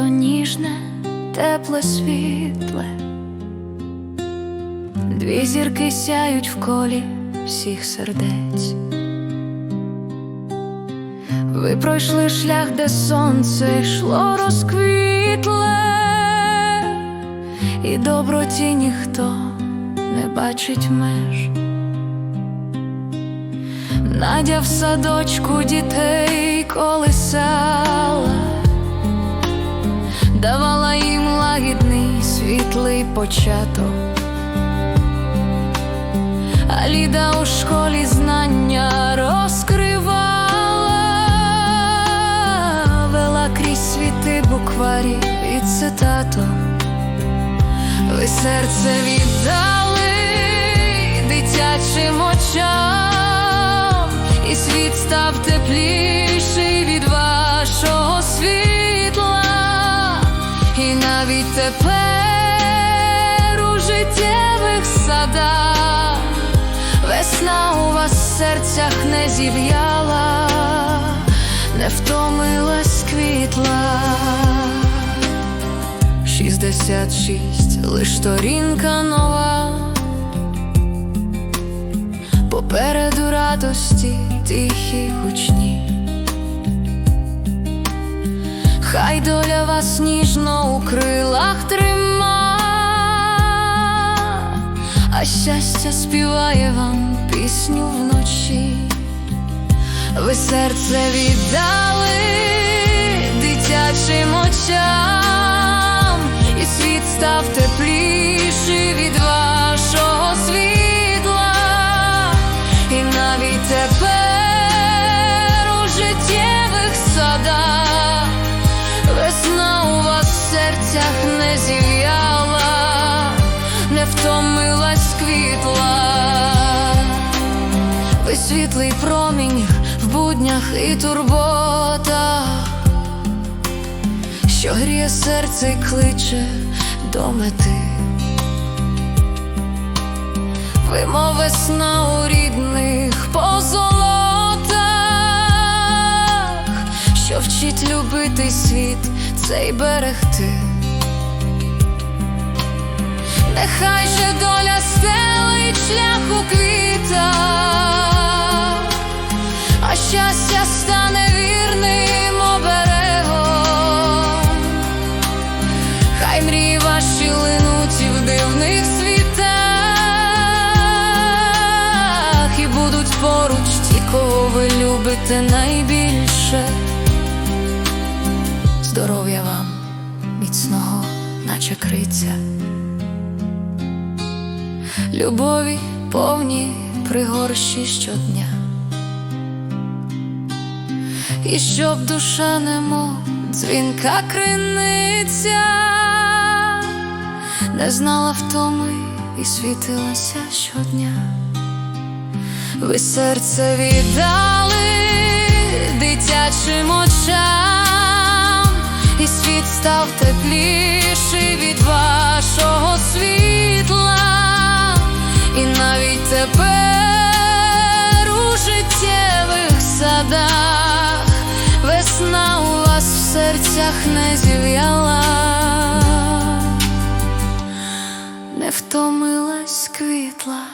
ніжне, тепле світле, дві зірки сяють в колі всіх сердець. Ви пройшли шлях, де сонце йшло розквітле, і доброті ніхто не бачить меж. Надя в садочку дітей колисала, давала їм лагідний світлий початок. А Ліда у школі знання розкривала, вела крізь світи букварі і цитату. Ви серце віддали дитячим очам, і світ став тепліший тепер у життєвих садах весна у вас в серцях не зів'яла, не втомилась квітла. 66, лиш сторінка нова, попереду радості тихі гучні. Хай доля вас ніжно у крилах трима, а щастя співає вам пісню вночі. Ви серце віддали дитячим очам, і світ став тепліший світлий промінь в буднях і турботах, що гріє серце й кличе до мети. Ви, мов весна у рідних позолотах, що вчить любити світ цей берегти. Нехай же доля стелить шлях у дивних світах, і будуть поруч ті, кого ви любите найбільше. Здоров'я вам, міцного, наче криця. Любові повні пригорщі щодня, і щоб душа немов дзвінка криниця, не знала втоми і світилася щодня. Ви серце віддали дитячим очам, і світ став тепліший від вашого світла, і навіть тепер у життєвих садах весна у вас в серцях не зів'яла, втомилась квітла.